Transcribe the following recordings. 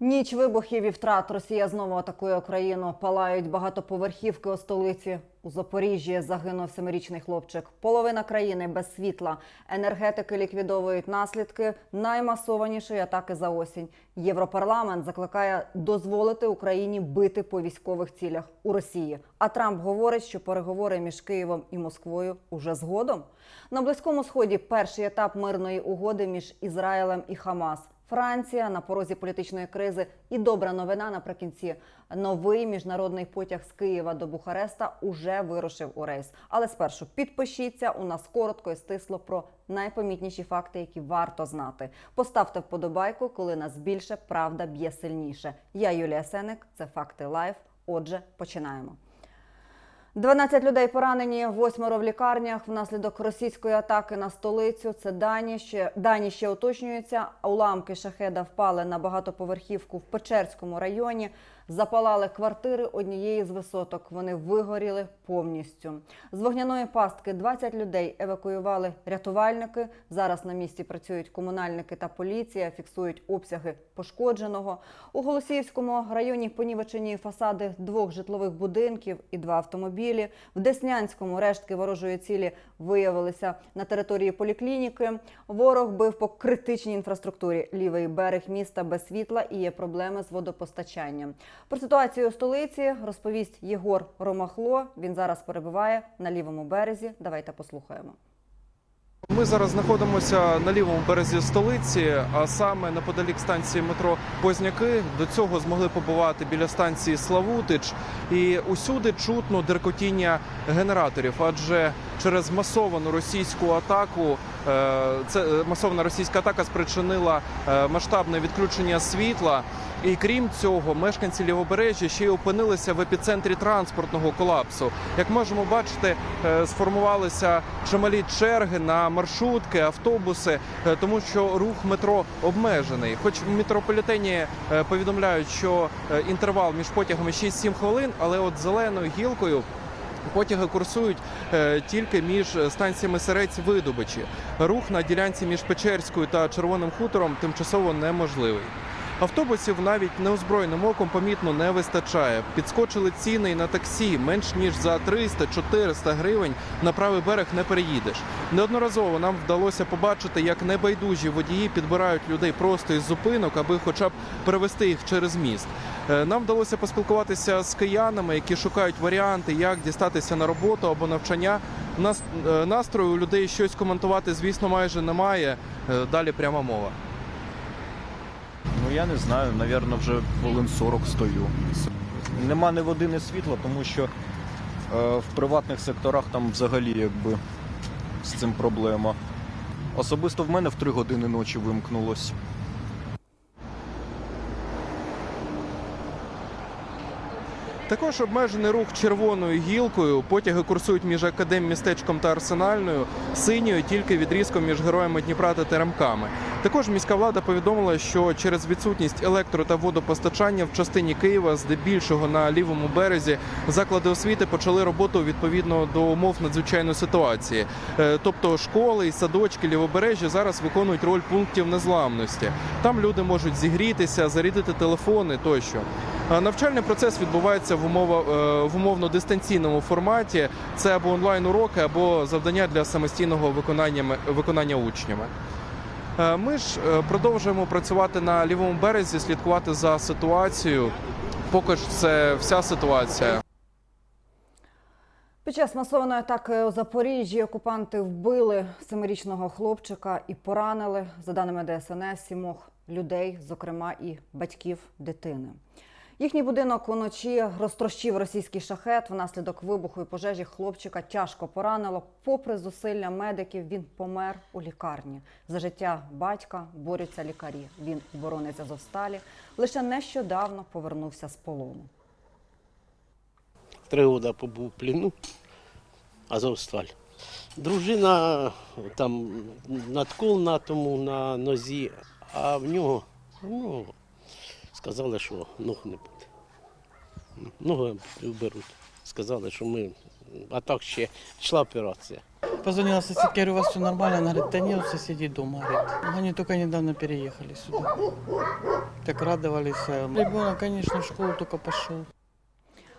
Ніч вибухів і втрат. Росія знову атакує Україну. Палають багатоповерхівки у столиці. У Запоріжжі загинув семирічний хлопчик. Половина країни без світла. Енергетики ліквідовують наслідки наймасованішої атаки за осінь. Європарламент закликає дозволити Україні бити по військових цілях у Росії. А Трамп говорить, що переговори між Києвом і Москвою уже згодом. На близькому сході перший етап мирної угоди між Ізраїлем і Хамас. Франція на порозі політичної кризи і добра новина наприкінці. Новий міжнародний потяг з Києва до Бухареста уже вирушив у рейс. Але спершу підпишіться. У нас коротко і стисло про найпомітніші факти, які варто знати. Поставте вподобайку, коли нас більше правда б'є сильніше. Я Юлія Сеник. Це факти лайф. Отже, починаємо. 12 людей поранені, восьмеро в лікарнях внаслідок російської атаки на столицю. Це дані ще дані ще уточнюються. Уламки шахеда впали на багатоповерхівку в Печерському районі. Запалали квартири однієї з висоток. Вони вигоріли повністю. З вогняної пастки 20 людей евакуювали рятувальники. Зараз на місці працюють комунальники та поліція, фіксують обсяги пошкодженого. У Голосіївському районі понівечені фасади двох житлових будинків і два автомобілі. В Деснянському рештки ворожої цілі виявилися на території поліклініки. Ворог бив по критичній інфраструктурі. Лівий берег міста без світла і є проблеми з водопостачанням. Про ситуацію у столиці розповість Єгор Ромахло. Він зараз перебуває на лівому березі. Давайте послухаємо. Ми зараз знаходимося на лівому березі столиці, а саме неподалік станції метро Позняки. До цього змогли побувати біля станції Славутич, і усюди чутно деркотіння генераторів, адже через масовану російську атаку е, це е, масована російська атака спричинила е, масштабне відключення світла. І крім цього, мешканці лівобережжя ще й опинилися в епіцентрі транспортного колапсу. Як можемо бачити, е, сформувалися чималі черги на маршрутки, автобуси, е, тому що рух метро обмежений. Хоч в метрополітені е, повідомляють, що інтервал між потягами 6-7 хвилин, але от зеленою гілкою. Потяги курсують тільки між станціями Серець Видобичі. Рух на ділянці між Печерською та Червоним хутором тимчасово неможливий. Автобусів навіть неозброєним оком помітно не вистачає. Підскочили ціни і на таксі менш ніж за 300-400 гривень на правий берег не переїдеш. Неодноразово нам вдалося побачити, як небайдужі водії підбирають людей просто із зупинок, аби хоча б перевести їх через міст. Е, Нам вдалося поспілкуватися з киянами, які шукають варіанти, як дістатися на роботу або навчання. Нас е, настрою у людей щось коментувати, звісно, майже немає. Е, Далі пряма мова. Ну я не знаю, напевно, вже хвилин 40 стою. Нема ні води, ні світла, тому що е, в приватних секторах там взагалі якби з цим проблема. Особисто в мене в 3 години ночі вимкнулось. Також обмежений рух червоною гілкою. Потяги курсують між академмістечком та арсенальною, синьою тільки відрізком між героями Дніпра та Теремками. Також міська влада повідомила, що через відсутність електро та водопостачання в частині Києва, здебільшого на лівому березі, заклади освіти почали роботу відповідно до умов надзвичайної ситуації. Е, Тобто школи і садочки лівобережжя зараз виконують роль пунктів незламності. Там люди можуть зігрітися, зарядити телефони тощо. Навчальний процес відбувається в умово, е, в умовно дистанційному форматі. Це або онлайн уроки, або завдання для самостійного виконання, виконання учнями. Е, Ми ж е, продовжуємо працювати на лівому березі, слідкувати за ситуацією. Поки ж це вся ситуація. Під час масованої атаки у Запоріжжі окупанти вбили семирічного хлопчика і поранили, за даними ДСНС, сімох людей, зокрема і батьків дитини. Їхній будинок уночі розтрощив російський шахет. Внаслідок вибуху і пожежі хлопчика тяжко поранило. Попри зусилля медиків, він помер у лікарні. За життя батька борються лікарі. Він оборонець Азовсталі. Лише нещодавно повернувся з полону. Три роки побув в плену, Азовсталь. Дружина там надкол на тому на нозі, а в нього ну, сказали, що ног не буде. Ноги вберуть. Сказали, що ми. А так ще йшла операція. Позвонила говорю, у вас все нормально? Она говорит, да нет, у соседей дома, говорит. Они недавно переехали сюда. Так радовались. а Ребенок, конечно, в школу только пошел.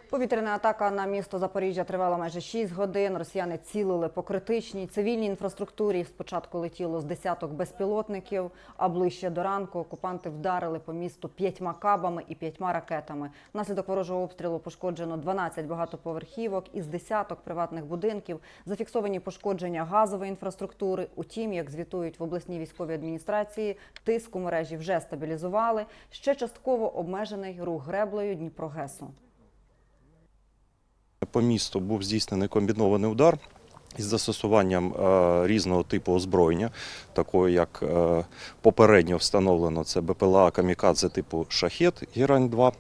Повітряна атака на місто Запоріжжя тривала майже 6 годин. Росіяни цілили по критичній цивільній інфраструктурі. Спочатку летіло з десяток безпілотників, а ближче до ранку окупанти вдарили по місту п'ятьма кабами і п'ятьма ракетами. Внаслідок ворожого обстрілу пошкоджено 12 багатоповерхівок із десяток приватних будинків. Зафіксовані пошкодження газової інфраструктури. Утім, як звітують в обласній військовій адміністрації, тиск у мережі вже стабілізували. Ще частково обмежений рух греблею Дніпрогесу. По місту був здійснений комбінований удар із застосуванням е, різного типу озброєння, такого як е, попередньо встановлено це БПЛА камікадзе типу Шахет Герань-2.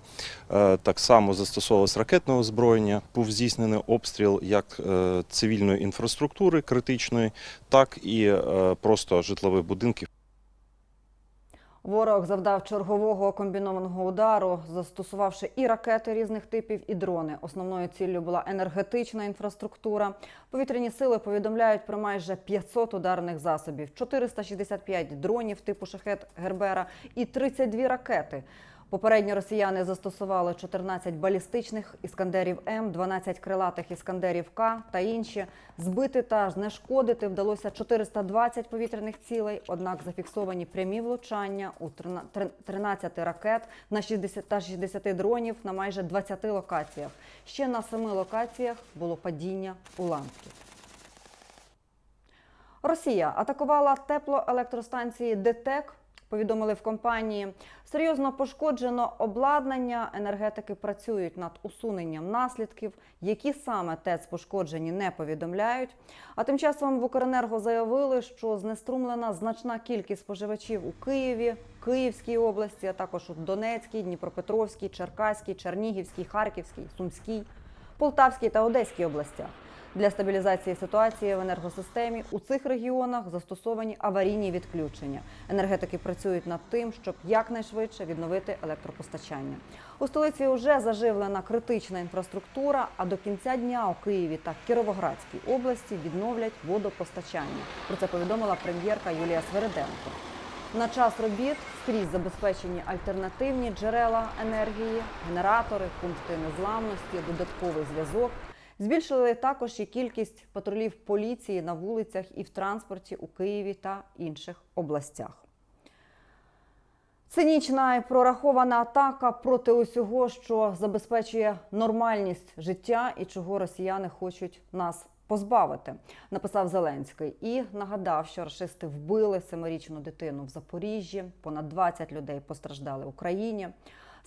Е, так само застосовувалось ракетне озброєння. Був здійснений обстріл як цивільної інфраструктури критичної, так і просто житлових будинків. Ворог завдав чергового комбінованого удару, застосувавши і ракети різних типів, і дрони. Основною ціллю була енергетична інфраструктура. Повітряні сили повідомляють про майже 500 ударних засобів, 465 дронів типу шахет Гербера і 32 ракети. Попередньо росіяни застосували 14 балістичних іскандерів М, 12 крилатих іскандерів К та інші. Збити та знешкодити вдалося 420 повітряних цілей. Однак зафіксовані прямі влучання у 13 ракет на 60 та 60 дронів на майже 20 локаціях. Ще на 7 локаціях було падіння уламків. Росія атакувала теплоелектростанції ДТЕК. Повідомили в компанії. Серйозно пошкоджено обладнання. Енергетики працюють над усуненням наслідків. Які саме ТЕЦ пошкоджені, не повідомляють. А тим часом в Укренерго заявили, що знеструмлена значна кількість споживачів у Києві, Київській області, а також у Донецькій, Дніпропетровській, Черкаській, Чернігівській, Харківській, Сумській, Полтавській та Одеській областях. Для стабілізації ситуації в енергосистемі у цих регіонах застосовані аварійні відключення. Енергетики працюють над тим, щоб якнайшвидше відновити електропостачання. У столиці вже заживлена критична інфраструктура. А до кінця дня у Києві та Кіровоградській області відновлять водопостачання. Про це повідомила прем'єрка Юлія Свериденко. На час робіт скрізь забезпечені альтернативні джерела енергії, генератори, пункти незламності, додатковий зв'язок. Збільшили також і кількість патрулів поліції на вулицях і в транспорті у Києві та інших областях. Цинічна і прорахована атака проти усього, що забезпечує нормальність життя і чого росіяни хочуть нас позбавити, написав Зеленський і нагадав, що рашисти вбили семирічну дитину в Запоріжжі. Понад 20 людей постраждали в Україні.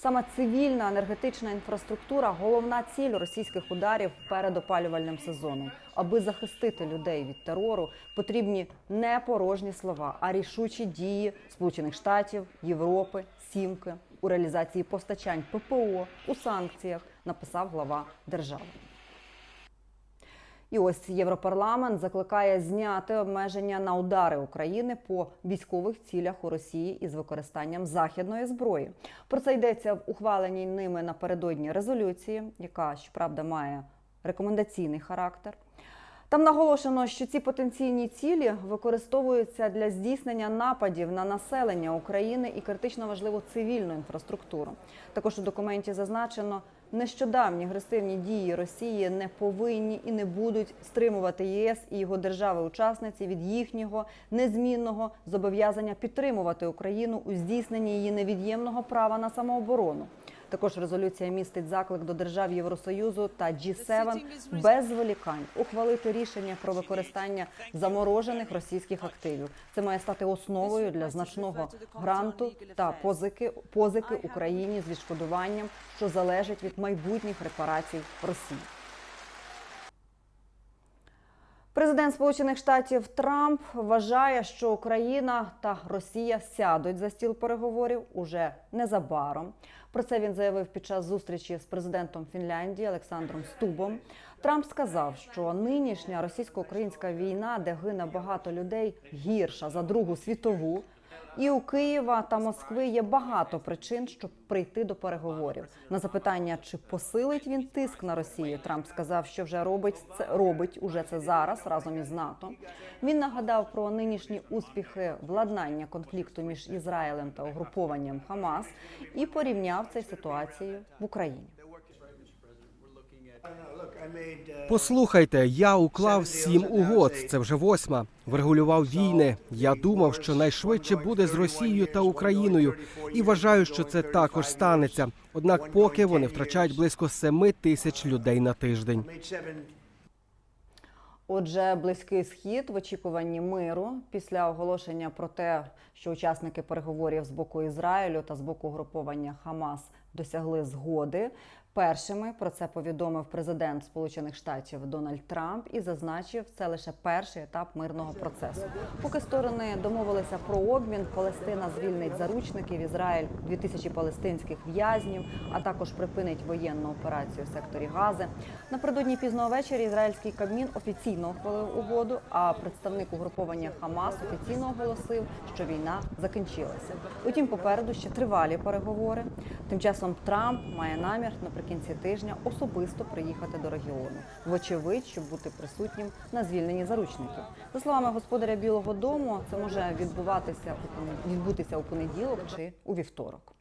Саме цивільна енергетична інфраструктура головна ціль російських ударів перед опалювальним сезоном. Аби захистити людей від терору, потрібні не порожні слова, а рішучі дії Сполучених Штатів, Європи, Сімки у реалізації постачань ППО у санкціях, написав глава держави. І ось Європарламент закликає зняти обмеження на удари України по військових цілях у Росії із використанням західної зброї. Про це йдеться в ухваленій ними напередодні резолюції, яка щоправда має рекомендаційний характер. Там наголошено, що ці потенційні цілі використовуються для здійснення нападів на населення України і критично важливу цивільну інфраструктуру. Також у документі зазначено, нещодавні агресивні дії Росії не повинні і не будуть стримувати ЄС і його держави-учасниці від їхнього незмінного зобов'язання підтримувати Україну у здійсненні її невід'ємного права на самооборону. Також резолюція містить заклик до держав Євросоюзу та G7 без зволікань ухвалити рішення про використання заморожених російських активів. Це має стати основою для значного гранту та позики позики Україні з відшкодуванням, що залежить від майбутніх репарацій Росії. Президент Сполучених Штатів Трамп вважає, що Україна та Росія сядуть за стіл переговорів уже незабаром. Про це він заявив під час зустрічі з президентом Фінляндії Олександром Стубом. Трамп сказав, що нинішня російсько-українська війна, де гине багато людей, гірша за Другу світову. І у Києва та Москви є багато причин, щоб прийти до переговорів. На запитання, чи посилить він тиск на Росію, Трамп сказав, що вже робить це робить уже це зараз разом із НАТО. Він нагадав про нинішні успіхи владнання конфлікту між Ізраїлем та угрупованням Хамас і порівняв це з ситуацією в Україні. Послухайте, я уклав сім угод. Це вже восьма. Врегулював війни. Я думав, що найшвидше буде з Росією та Україною, і вважаю, що це також станеться. Однак, поки вони втрачають близько семи тисяч людей на тиждень. Отже, близький схід в очікуванні миру після оголошення про те, що учасники переговорів з боку Ізраїлю та з боку угруповання Хамас досягли згоди. Першими про це повідомив президент Сполучених Штатів Дональд Трамп і зазначив, це лише перший етап мирного процесу. Поки сторони домовилися про обмін, Палестина звільнить заручників Ізраїль 2000 палестинських в'язнів, а також припинить воєнну операцію в секторі Гази. Напередодні пізного вечора ізраїльський Кабмін офіційно ухвалив угоду. А представник угруповання Хамас офіційно оголосив, що війна закінчилася. Утім, попереду ще тривалі переговори. Тим часом Трамп має намір наприкінці тижня особисто приїхати до регіону, вочевидь, щоб бути присутнім на звільненні заручників. За словами господаря Білого Дому, це може відбуватися відбутися у понеділок чи у вівторок.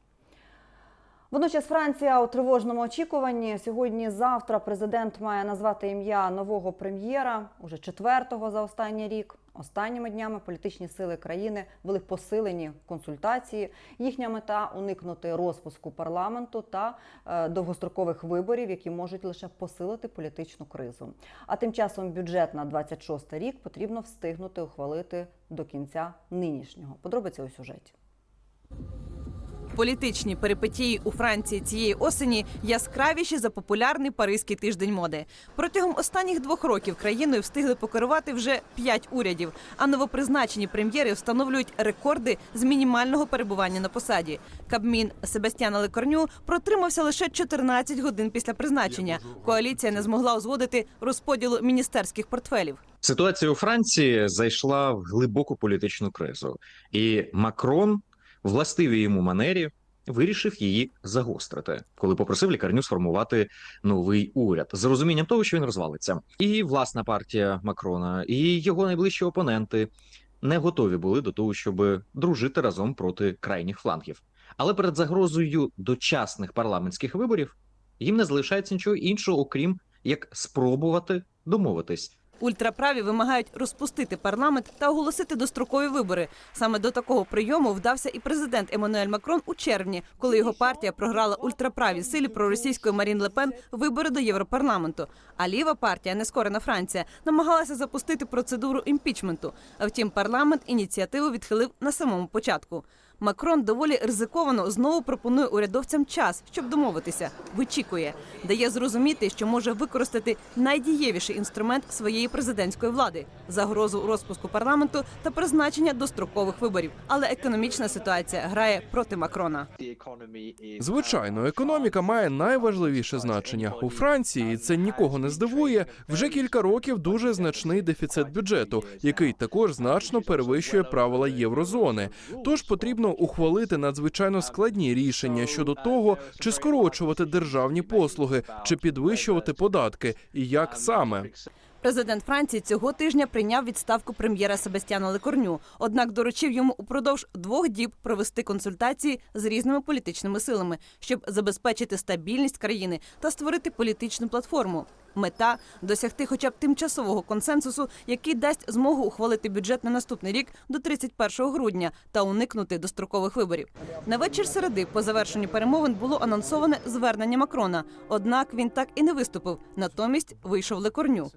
Водночас Франція у тривожному очікуванні. Сьогодні-завтра президент має назвати ім'я нового прем'єра, уже четвертого за останній рік. Останніми днями політичні сили країни вели посилені консультації. Їхня мета уникнути розпуску парламенту та е, довгострокових виборів, які можуть лише посилити політичну кризу. А тим часом бюджет на 26 рік потрібно встигнути ухвалити до кінця нинішнього. Подробиці у сюжеті. Політичні перипетії у Франції цієї осені яскравіші за популярний паризький тиждень моди. Протягом останніх двох років країною встигли покерувати вже п'ять урядів, а новопризначені прем'єри встановлюють рекорди з мінімального перебування на посаді. Кабмін Себастьяна Лекорню протримався лише 14 годин після призначення. Коаліція не змогла узгодити розподілу міністерських портфелів. Ситуація у Франції зайшла в глибоку політичну кризу, і Макрон, властивій йому манері, вирішив її загострити, коли попросив лікарню сформувати новий уряд з розумінням того, що він розвалиться. І власна партія Макрона, і його найближчі опоненти не готові були до того, щоб дружити разом проти крайніх флангів. Але перед загрозою дочасних парламентських виборів їм не залишається нічого іншого, окрім як спробувати домовитись. Ультраправі вимагають розпустити парламент та оголосити дострокові вибори. Саме до такого прийому вдався і президент Еммануель Макрон у червні, коли його партія програла ультраправій силі проросійської Марін Лепен вибори до Європарламенту. А ліва партія, нескорена Франція, намагалася запустити процедуру імпічменту. А втім, парламент ініціативу відхилив на самому початку. Макрон доволі ризиковано знову пропонує урядовцям час, щоб домовитися. Вичікує, дає зрозуміти, що може використати найдієвіший інструмент своєї президентської влади загрозу розпуску парламенту та призначення дострокових виборів. Але економічна ситуація грає проти Макрона. Звичайно, економіка має найважливіше значення у Франції. і Це нікого не здивує. Вже кілька років дуже значний дефіцит бюджету, який також значно перевищує правила єврозони. Тож потрібно ухвалити надзвичайно складні рішення щодо того, чи скорочувати державні послуги, чи підвищувати податки, і як саме. Президент Франції цього тижня прийняв відставку прем'єра Себастьяна Лекорню. Однак доручив йому упродовж двох діб провести консультації з різними політичними силами, щоб забезпечити стабільність країни та створити політичну платформу. Мета досягти хоча б тимчасового консенсусу, який дасть змогу ухвалити бюджет на наступний рік до 31 грудня та уникнути дострокових виборів. На вечір середи, по завершенню перемовин, було анонсоване звернення Макрона. Однак він так і не виступив. Натомість вийшов Лекорню.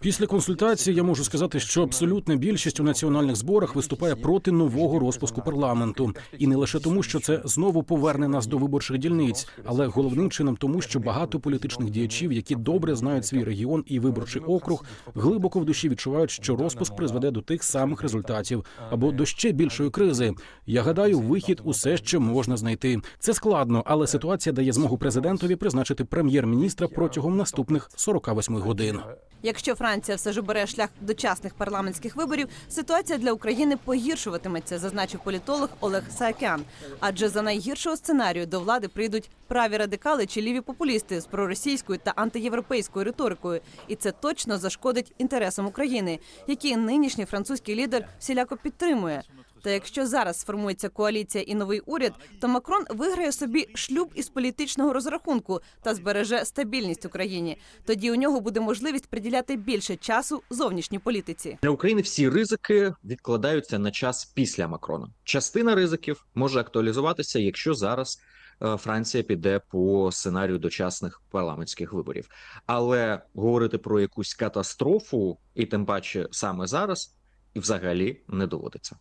Після консультації я можу сказати, що абсолютна більшість у національних зборах виступає проти нового розпуску парламенту, і не лише тому, що це знову поверне нас до виборчих дільниць, але головним чином тому, що багато політичних діячів, які добре знають свій регіон і виборчий округ, глибоко в душі відчувають, що розпуск призведе до тих самих результатів або до ще більшої кризи. Я гадаю, вихід усе ще можна знайти. Це складно, але ситуація дає змогу президентові призначити прем'єр-міністра протягом наступних 48 годин. Якщо Франція все ж обере шлях дочасних парламентських виборів, ситуація для України погіршуватиметься, зазначив політолог Олег Саакян. Адже за найгіршого сценарію до влади прийдуть праві радикали чи ліві популісти з проросійською та антиєвропейською риторикою, і це точно зашкодить інтересам України, які нинішній французький лідер всіляко підтримує. Та якщо зараз сформується коаліція і новий уряд, то Макрон виграє собі шлюб із політичного розрахунку та збереже стабільність Україні. Тоді у нього буде можливість приділяти більше часу зовнішній політиці. Для України всі ризики відкладаються на час після Макрона. Частина ризиків може актуалізуватися, якщо зараз е, Франція піде по сценарію дочасних парламентських виборів. Але говорити про якусь катастрофу, і тим паче саме зараз, і взагалі не доводиться.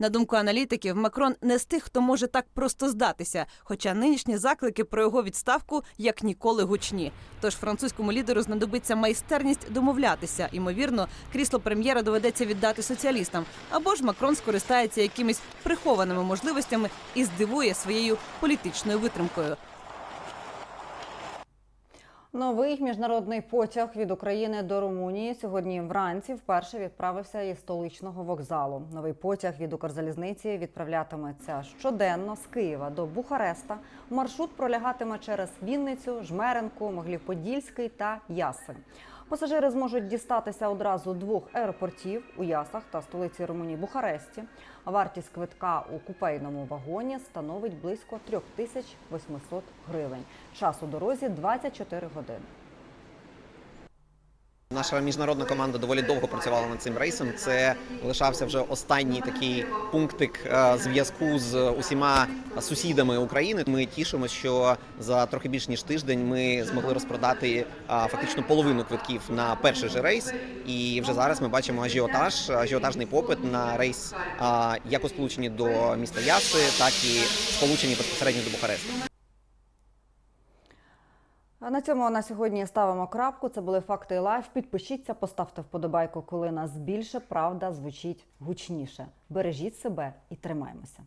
На думку аналітиків, Макрон не з тих, хто може так просто здатися. Хоча нинішні заклики про його відставку як ніколи гучні. Тож французькому лідеру знадобиться майстерність домовлятися. Ймовірно, крісло прем'єра доведеться віддати соціалістам. Або ж Макрон скористається якимись прихованими можливостями і здивує своєю політичною витримкою. Новий міжнародний потяг від України до Румунії сьогодні вранці вперше відправився із столичного вокзалу. Новий потяг від Укрзалізниці відправлятиметься щоденно з Києва до Бухареста. Маршрут пролягатиме через Вінницю, Жмеренку, Моглів-Подільський та Яси. Пасажири зможуть дістатися одразу двох аеропортів у Ясах та столиці Румунії Бухаресті. Вартість квитка у купейному вагоні становить близько 3800 гривень. Час у дорозі 24 години. Наша міжнародна команда доволі довго працювала над цим рейсом. Це лишався вже останній такий пунктик е, зв'язку з усіма сусідами України. Ми тішимося, що за трохи більш ніж тиждень ми змогли розпродати е, фактично половину квитків на перший же рейс. І вже зараз ми бачимо ажіотаж, ажіотажний попит на рейс е, як у сполученні до міста Яси, так і сполучені безпосередньо до Бухареста. На цьому на сьогодні ставимо крапку. Це були факти лайф. Підпишіться, поставте вподобайку, коли нас більше правда звучить гучніше. Бережіть себе і тримаймося.